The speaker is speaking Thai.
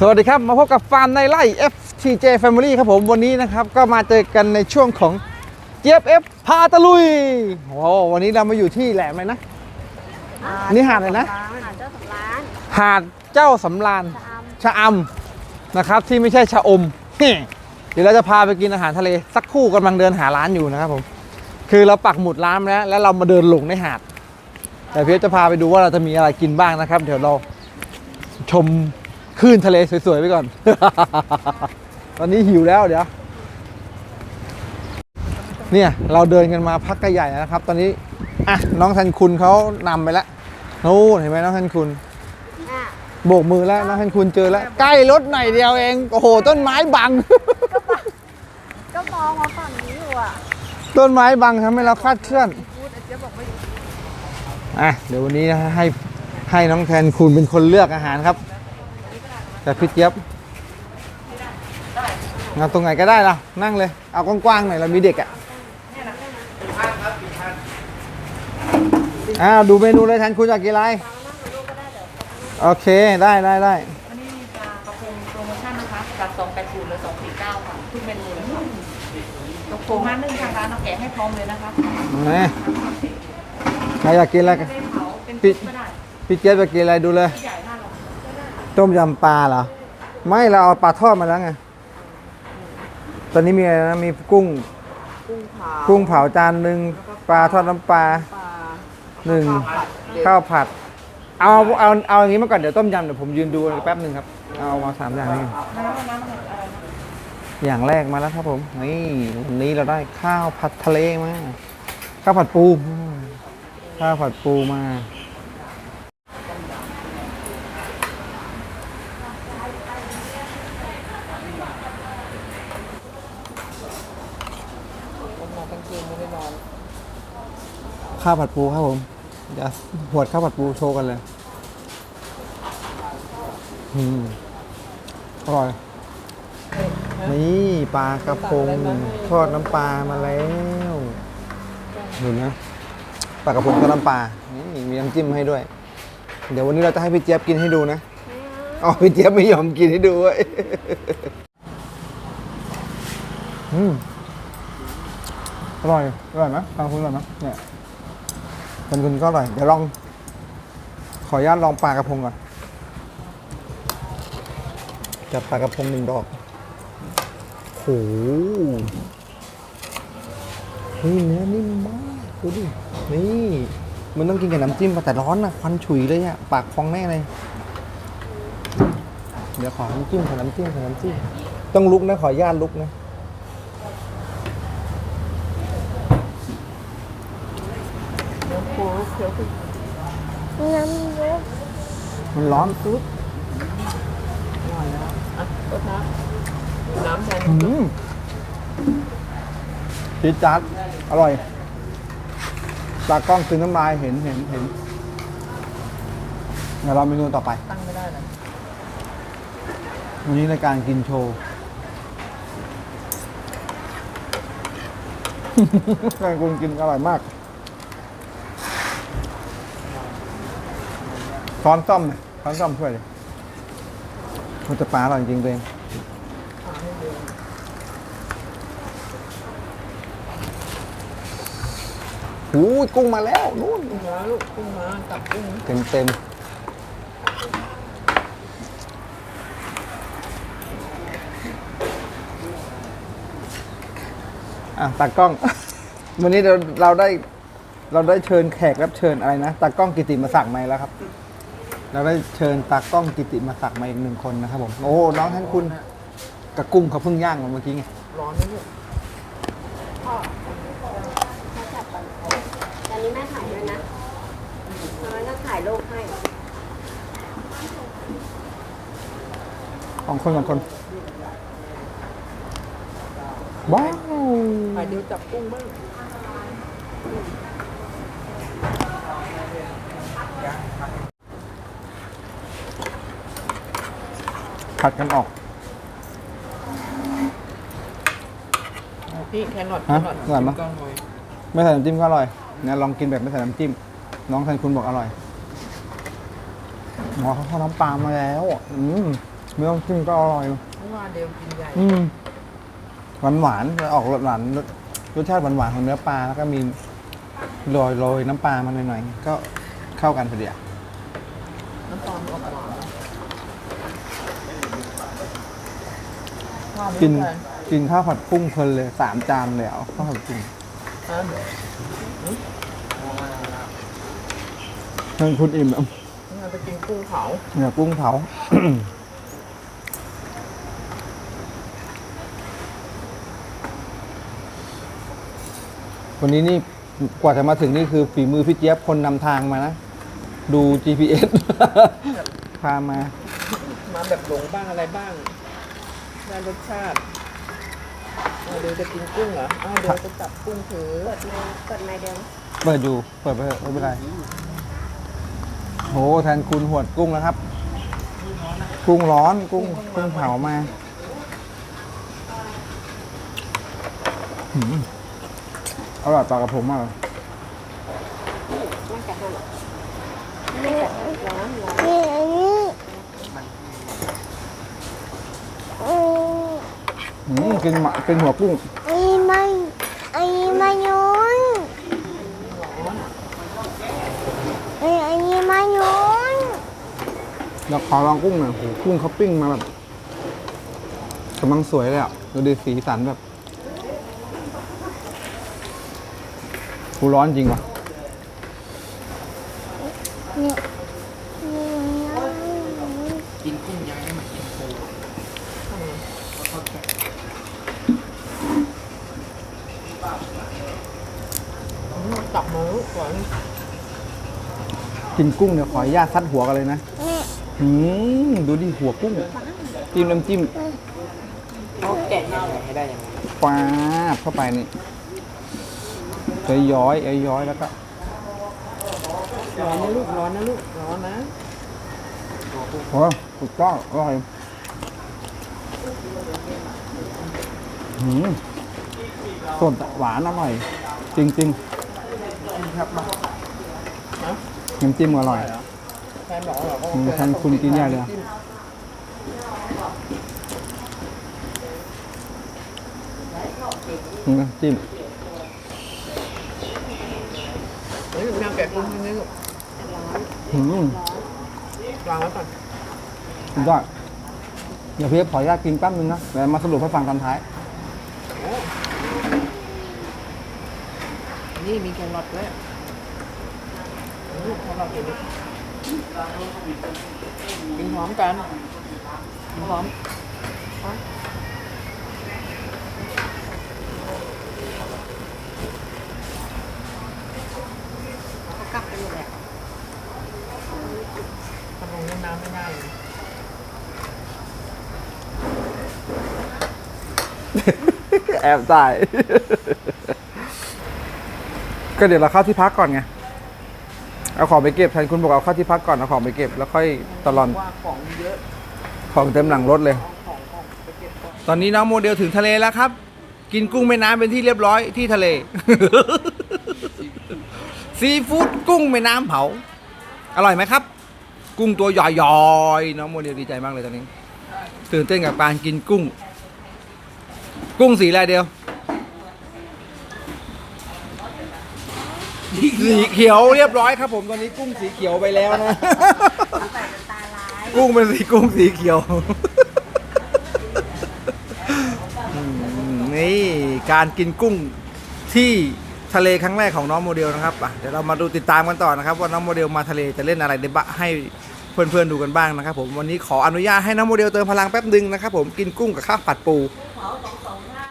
สวัสดีครับ มาพบกับฟาร์มในไร่ FTJ Family ครับผมวันนี้นะครับก็มาเจอกันในช่วงของ GFF พาตะลุยโอ้วันนี้เรามาอยู่ที่แหลมเลยนะนี่หาดอะไรนะ หาดเจ้าสำร้านหาดเจ้าสำราญ ชะอำชะอำนะครับที่ไม่ใช่ชะอม เดี๋ยวเราจะพาไปกินอาหารทะเล สักครู่กำลังเดินหาร้านอยู่นะครับผม คือเราปักหมุดร้านแล้ว แล้วเรามาเดินหลงในหาด แต่เพียจะพาไปดูว่าเราจะมีอะไรกินบ้างนะครับ เดี๋ยวเราชม คลื่นทะเลสวยๆไปก่อน ตอนนี้หิวแล้วเดี๋ยวเนี่ยเราเดินกันมาพักใหญ่ๆนะครับ ตอนนี้อะน้องทันคุณเขานำไปแล้วนู่นเห็นไหมน้องทันคุณอะโบกมือแล้วน้องทันคุณเจอแล้ว ใกล้รถหน่อยเดียวเองโอ้โห ต้นไม้บัง ก็มองมาฝั่งนี้อยู่อะต้นไม้บังทำให้เราคลาดเคลื่อนพูดอาเจ๊ยบบอกไม่อะเดี๋ยววันนี้นะให้ให้น้องแทนคุณเป็นคนเลือกอาหารครับ แต่พี่เจี๊ยบเอาตรงไหนก็ได้เรานั่งเลย เอากว้างๆหน่อยเรามีเด็กอะอ้าวดูเมนูเลยแทนคุณอยากกินอะไรโอเคได้ได้ได้วันนี้มีปลากระพงโปรโมชั่นนะคะจาก280เหลือ249ค่ะทุกเมนูเลยค่ะกระพงมานึ่งทางร้านเอาแกะให้พร้อมเลยนะคะใครอยากกินอะไรไม่ได้เผาเป็นปิดก็ได้พี่เจี๊ยบอยากกินอะไรดูเลยใหญ่มากเลย ต้มยำปลาเหรอ ไม่เราเอาปลาทอดมาแล้วไง ตอนนี้มีอะไรนะ มีกุ้ง กุ้งเผากุ้งเผาจานหนึ่งปลาทอดน้ำปลาปลาหนึ่งข้าวผัดเอาเอาเอาอย่างนี้มาก่อนเดี๋ยวต้มยำเดี๋ยวผมยืนดูแป๊บหนึ่งครับ เอามาสามอย่างนี้ก่อนอย่างแรกมาแล้วครับผม นี่วันนี้เราได้ข้าวผัดทะเลมา ข้าวผัดปู ข้าวผัดปูมา ข้าวผัดปูครับผมเดี๋ยวหวดข้าวผัดปูโชว์กันเลยอืมอร่อย นี่ปลากระพงทอดน้ำปลามาแล้วดูนะปลากระพงทอดน้ำปลานี่มีน้ำจิ้มให้ด้วย เดี๋ยววันนี้เราจะให้พี่เจี๊ยบกินให้ดูนะอ๋อพี่เจี๊ยบไม่ยอมกินให้ดูเว้ยอืมอร่อย อร่อยไหมฟังคุณอร่อยไหมเนี่ย ฟังคุณก็อร่อย เดี๋ยวลอง ขออนุญาตลองปลากระพงก่อนจับปลากระพงหนึ่งดอกโหเฮ้ยเนื้อนิ่มมากดูดิ นี่ มันต้องกินกับน้ำจิ้มแต่ร้อนนะควันฉุยเลยอะปากพองแน่เลย เดี๋ยวขอน้ำจิ้มขอน้ำจิ้มขอน้ำจิ้ม ต้องลุกนะขออนุญาตลุกนะ น้ำเยอะมันร้อนตุ๊ดน้ำแทนอืมจี๊ดจัดอร่อย ตากล้องคืนน้ำลายเห็นเห็นเห็นเดี๋ยวเราเมนูต่อไป ตั้งไม่ได้เลยวันนี้รายการกินโชว์ การคุณกินอร่อยมาก ช้อนซ่อมหน่อยช้อนซ่อมช่วยเลยมันจะปลาอร่อยจริงๆตัวเองหูยกุ้งมาแล้วนู่นกุ้งมาลูกกุ้งมาตับกุ้งเต็มเต็มอะตากล้อง วันนี้เราเราได้เราได้เชิญแขกรับเชิญอะไรนะตากล้องกิติมาศักดิ์มาแล้วครับ เราได้เชิญตากล้องกิติมาศักดิ์มาอีกหนึ่งคนนะครับผม โอ้ น้องท่านคุณกระกุ้งเขาเพิ่งย่างมาเมื่อกี้ไง ร้อนนะลูกตอนนี้แม่ถ่ายด้วยนะแล้วก็ถ่ายรูปให้สองคนสองคนว้าวถ่ายเดียวจับกุ้งบ้าง ผัดกันออกพี่แครอทแคฮะรอทอร่อยปะก้อนหน่อยไม่ใส่น้ำจิ้มก็อร่อยเนี่ยลองกินแบบไม่ใส่น้ำจิ้ม น้องทันคุณบอกอร่อยหมอเขาทอดน้ำปลามาแล้วอืมไม่ต้องจิ้มก็อร่อย เมื่อวานเดียวกินใหญ่อืมหวานหวานๆออกรสหวานรสรสชาติหวานหวานๆของเนื้อปลาแล้วก็มีโรยโรยน้ำปลามาหน่อยๆก็เข้ากันพอดีอะน้ำตาลออกหวานหวาน กินไม่แพงกินข้าวผัดกุ้งเพลินเลยสามจานเลยเอาข้าวผัดกุ้งอะให้คุณอิ่มอะงั้นไปกินกุ้งเผาเนี่ยกุ้งเผาวันนี้นี่กว่าจะมาถึงนี่คือฝีมือพี่เจี๊ยบคนนำทางมานะ ดู GPS พามา มาแบบหลงบ้างอะไรบ้าง ได้รสชาติเอาเดี๋ยวจะกินกุ้งเหรออ้าวเดี๋ยวจะจับกุ้งถือกดไมค์กดไมค์เดิมเปิดอยู่เปิดไปเถอะไม่เป็นไรโหแทนคุณหวดกุ้งนะครับ กุ้งร้อนกุ้งกุ้งเผามาหืมอร่อยปากกับผมมากเลยน่าจะห้าหรอไม่จัดร้อนร้อน นี่ อันนี้อืมหืมกินหมากินหัวกุ้งอันนี้มันอันนี้มันยุนเอ้ยอันนี้มันยุนเดี๋ยวขอลองกุ้งหน่อยโหกุ้งเขาปิ้งมาแบบกำลังสวยเลยอะ ดูดิสีสันแบบกูร้อนจริงว่ะ เนี่ยนี่มัน กินกุ้งยังไม่มากินปู จับมือ กินกุ้งเดี๋ยวขออนุญาตซัดหัวกันเลยนะหืมดูดิหัวกุ้งจิ้มน้ำจิ้มเขาแกะยังไงให้ได้ยังไงปาบเข้าไปนี่เอ้ย้อยเอ้ยย้อยแล้วก็ร้อนนะลูกร้อนนะลูกร้อนนะโอ้ถูกต้องอร่อยหืมสดหวานอร่อย จริง ๆ ครับฮะน้ำจิ้มอร่อยแฟนบอกว่าเราก็อืมแทนคุณกินใหญ่เลยอะอืมน้ำจิ้มเฮ้ยแมวแกะกุ้งที่นี่ลูกหืมวางไว้ก่อน สุดยอดเดี๋ยวพี่ขออนุญาตกินแป๊บนึงนะเดี๋ยวมาสรุปให้ฟังตอนท้าย นี่มีแครอทด้วยลูกแครอทอยู่นี่กินพร้อมกันกินพร้อมก็กลับไปหมดแหละทำลงเล่นน้ำไม่ได้เลยแอบจ่าย ก็เดี๋ยวเราเข้าที่พักก่อนไง เอาของไปเก็บแทนคุณบอกเอาเข้าที่พักก่อนเอาของไปเก็บแล้วค่อยตลอนว่าของเยอะของเต็มหลังรถเลย ของของไปเก็บก่อนตอนนี้น้องโมเดลถึงทะเลแล้วครับ กินกุ้งแม่น้ำเป็นที่เรียบร้อยที่ทะเล ซีฟู้ดกุ้งแม่น้ำเผา อร่อยไหมครับ กุ้งตัวใหญ่ๆน้องโมเดลดีใจมากเลยตอนนี้ตื่นเต้นกับการกินกุ้ง กุ้งสีอะไรเดียว สีเขียวเรียบร้อยครับ ผมตอนนี้กุ้งสีเขียวไปแล้วนะตาลายกุ้งเป็นสีกุ้งสีเขียวอืมนี่การกินกุ้งที่ทะเลครั้งแรกของน้องโมเดลนะครับอะเดี๋ยวเรามาดูติดตามกันต่อนะครับ ว่าน้องโมเดลมาทะเลจะเล่นอะไรได้บ้างให้เพื่อนๆดูกันบ้างนะครับ ผมวันนี้ขออนุญาตให้น้องโมเดลเติมพลังแป๊บนึงนะครับ ผมกินกุ้งกับข้าวผัดปูเผาสองสอง